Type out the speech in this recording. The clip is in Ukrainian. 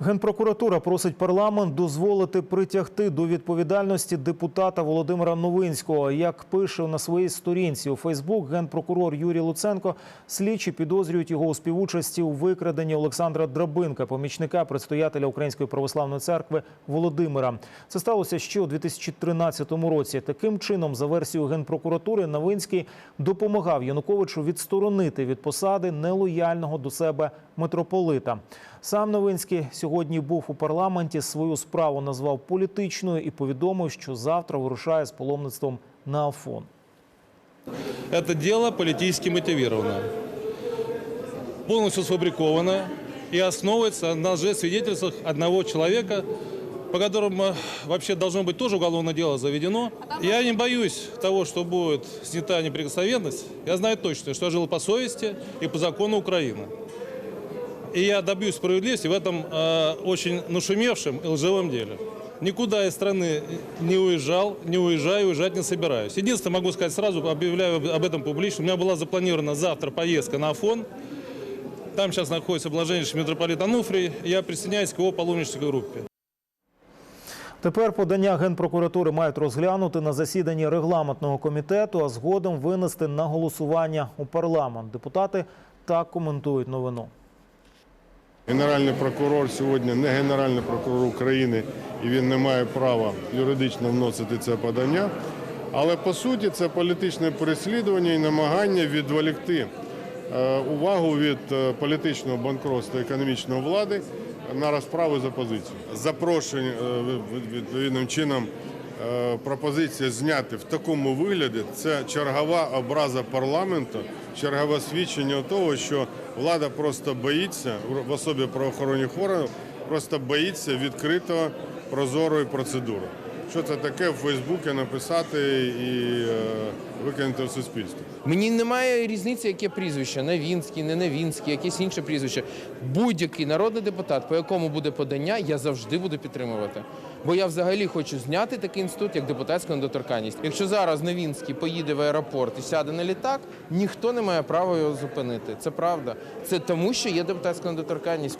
Генпрокуратура просить парламент дозволити притягти до відповідальності депутата Володимира Новинського. Як пише на своїй сторінці у Фейсбук, генпрокурор Юрій Луценко слідчі підозрюють його у співучасті у викраденні Олександра Драбинка, помічника предстоятеля Української православної церкви Володимира. Це сталося ще у 2013 році. Таким чином, за версією генпрокуратури, Новинський допомагав Януковичу відсторонити від посади нелояльного до себе митрополита. Сам Новинський сьогодні був у парламенті. Свою справу назвав політичною і повідомив, що завтра вирушає з паломництвом на Афон. Это дело политически мотивировано, полностью сфабриковано и основывается на лжесвидетельствах одного человека, по которому э, вообще должно быть тоже уголовное дело заведено. Я не боюсь того, что будет снята неприкосновенность. Я знаю точно, что я жил по совести и по закону Украины. И я добьюсь справедливости в этом э, очень нашумевшем и лживом деле. Никуда из страны не уезжал, не уезжаю, уезжать не собираюсь. Единственное, могу сказать сразу, объявляю об- об этом публично. У меня была запланирована завтра поездка на Афон. Там сейчас находится блаженнейший митрополит Ануфрий. Я присоединяюсь к его паломнической группе. Тепер подання генпрокуратури мають розглянути на засіданні регламентного комітету, а згодом винести на голосування у парламент. Депутати так коментують новину. Генеральний прокурор сьогодні не генеральний прокурор України і він не має права юридично вносити це подання. Але по суті це політичне переслідування і намагання відволікти е, увагу від е, політичного банкротства економічної влади на розправу з опозицією. Запрошення відповідним чином пропозиція зняти в такому вигляді це чергова образа парламенту, чергове свідчення того, що влада просто боїться в особі правоохоронних органів, просто боїться відкритого прозорої процедури. Що це таке в Фейсбуці написати і е, викинути в суспільство? Мені немає різниці, яке прізвище Навінський, не Навінський, якесь інше прізвище. Будь-який народний депутат, по якому буде подання, я завжди буду підтримувати. Бо я взагалі хочу зняти такий інститут, як депутатська недоторканність. Якщо зараз Навінський поїде в аеропорт і сяде на літак, ніхто не має права його зупинити. Це правда. Це тому, що є депутатська недоторканність.